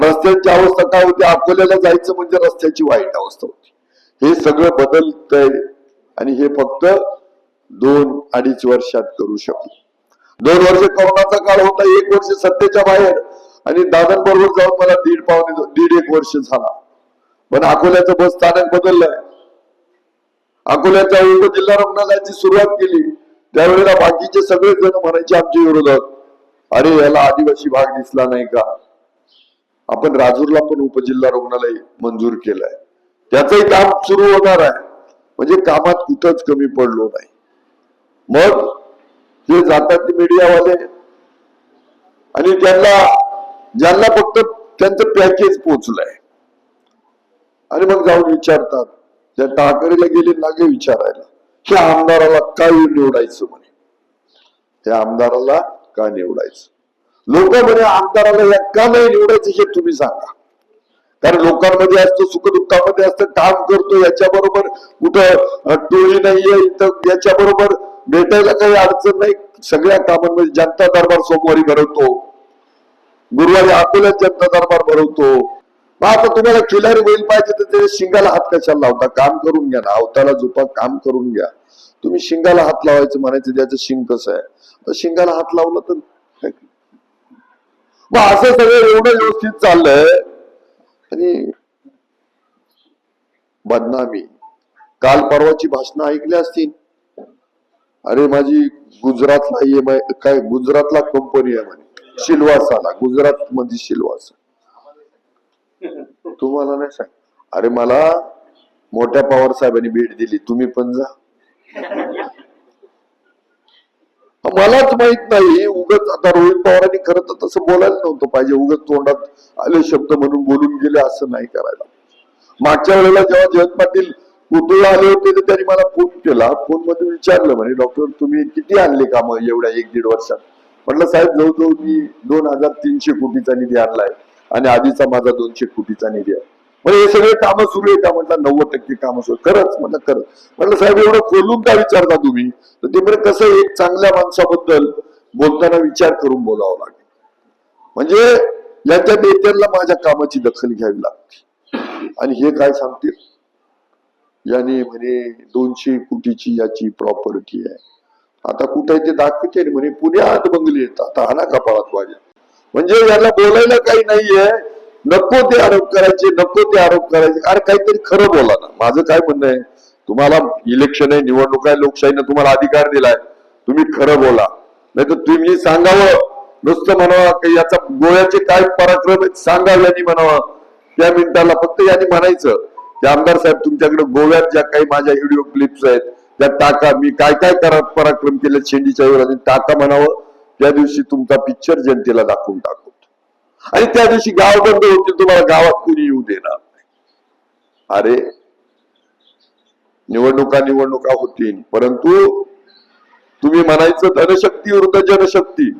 रस्त्यांची अवस्था काय होती? अकोल्याला जायचं म्हणजे रस्त्याची वाईट अवस्था होती. हे सगळं बदलतंय आणि हे फक्त दोन अडीच वर्षात करू शकू दोन वर्ष कोरोनाचा काळ होता एक वर्ष सत्तेच्या बाहेर आणि दादांबरोबर जाऊन मला दीड पावणे दीड एक वर्ष झाला. पण अकोल्याचं बस स्थानक बदललंय. अकोल्याच्या उप जिल्हा रुग्णालयाची सुरुवात केली. त्यावेळेला बाकीचे सगळे जण म्हणायचे आमच्या विरोधात अरे याला आदिवासी भाग दिसला नाही का? आपण राजूरला पण उपजिल्हा रुग्णालय मंजूर केलंय. त्याचंही काम सुरू होणार आहे. म्हणजे कामात कुठंच कमी पडलो नाही. मग हे जातात ते मीडियावाले आणि त्यांना ज्यांना फक्त त्यांचं पॅकेज पोचलंय. आणि मग जाऊन विचारतात. त्या टाकरीला गेले नागे विचारायला. त्या आमदाराला काय निवडायचं म्हणे? त्या आमदाराला का निवडायचं? लोक म्हणे आमदाराला या का नाही निवडायचं हे तुम्ही सांगा. कारण लोकांमध्ये असतं सुखदुःखामध्ये असतं काम करतो याच्या बरोबर कुठं टोळी नाहीये इथं याच्या बरोबर भेटायला काही अडचण नाही. सगळ्या कामांमध्ये जनता दरबार सोमवारी भरवतो. गुरुवारी अकोल्यात जनता दरबार भरवतो. मग आता तुम्हाला खिलारी बैल पाहिजे तर ते शिंगाला हात कशाला लावता? काम करून घ्या ना अवताला झोपा काम करून घ्या. तुम्ही शिंगाला हात लावायचं म्हणायचं त्याचं शिंग कसं आहे? तर शिंगाला हात लावला तर मग असं सगळं एवढं व्यवस्थित चाललंय आणि बदनामी. काल परवाची भाषणं ऐकली असतील. अरे माझी गुजरातला काय गुजरातला कंपनी आहे म्हणे. शिलवासाला गुजरात मध्ये सिल्वासा तुम्हाला नाही सांग. अरे मला मोठ्या पवार साहेबांनी भेट दिली. तुम्ही पण जा. मलाच माहीत नाही उगत आता रोहित पवारांनी खरं तर तसं बोलायला नव्हतं पाहिजे. उगत तोंडात आले शब्द म्हणून बोलून गेले असं नाही करायला. मागच्या वेळेला जेव्हा जयंत पाटील कुतुळला आले होते तर त्यांनी मला फोन केला. फोनमध्ये विचारलं म्हणे डॉक्टर तुम्ही किती आणले काम एवढ्या एक दीड वर्षात? म्हटलं साहेब जवळजवळ मी दोन हजार तीनशे कोटीचा निधी आणलाय आणि आधीचा माझा दोनशे कोटीचा निधी आहे. म्हणजे हे सगळे कामं सुरू आहे का म्हटलं नव्वद टक्के कामं सुरू खरंच म्हटलं खरंच. म्हटलं साहेब एवढं खोलून का विचारता तुम्ही? तर ते म्हणजे कसं एक चांगल्या माणसाबद्दल बोलताना विचार करून बोलावं लागेल. म्हणजे याच्या नेत्यांना माझ्या कामाची दखल घ्यावी लागते. आणि हे काय सांगतील? याने म्हणे दोनशे कोटीची याची प्रॉपर्टी आहे. आता कुठे ते दाखवते ना म्हणे पुण्यात बंगले येतात आता आणा कपाळात माझ्या म्हणजे याला बोलायला काही नाहीये. नको ते आरोप करायचे नको ते आरोप करायचे. अरे काहीतरी खरं बोला ना. माझं काय म्हणणं आहे? तुम्हाला इलेक्शन आहे निवडणूक आहे लोकशाहीनं तुम्हाला अधिकार दिलाय. तुम्ही खरं बोला. नाही तर तुम्ही सांगावं. नुसतं म्हणावं की याचा गोळ्याचे काय पराक्रम आहेत सांगावं यांनी म्हणावं. त्या मिनिटाला फक्त यांनी म्हणायचं. की आमदार साहेब तुमच्याकडे गोव्यात ज्या काही माझ्या व्हिडिओ क्लिप्स आहेत त्या टाका. मी काय काय करा पराक्रम केले शेंडीच्या विरोधात टाका म्हणावं. त्या दिवशी तुमचा पिक्चर जनतेला दाखवून टाकतो आणि त्या दिवशी गाव बंद होतील तुम्हाला गावात कुणी येऊ देणार नाही. अरे निवडणुका निवडणुका होतील परंतु तुम्ही म्हणायचं धनशक्ती विरुद्ध जनशक्ती.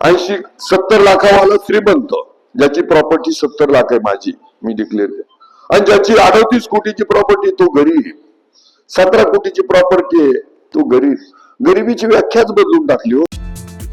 ऐंशी सत्तर लाखावाला श्रीमंत ज्याची प्रॉपर्टी सत्तर लाख आहे माझी मी डिक्लेअर आणि ज्याची अडतीस कोटीची प्रॉपर्टी तो गरीब सतरा कोटीची प्रॉपर्टी आहे तो गरीब गरिबीची व्याख्याच बदलून टाकली हो.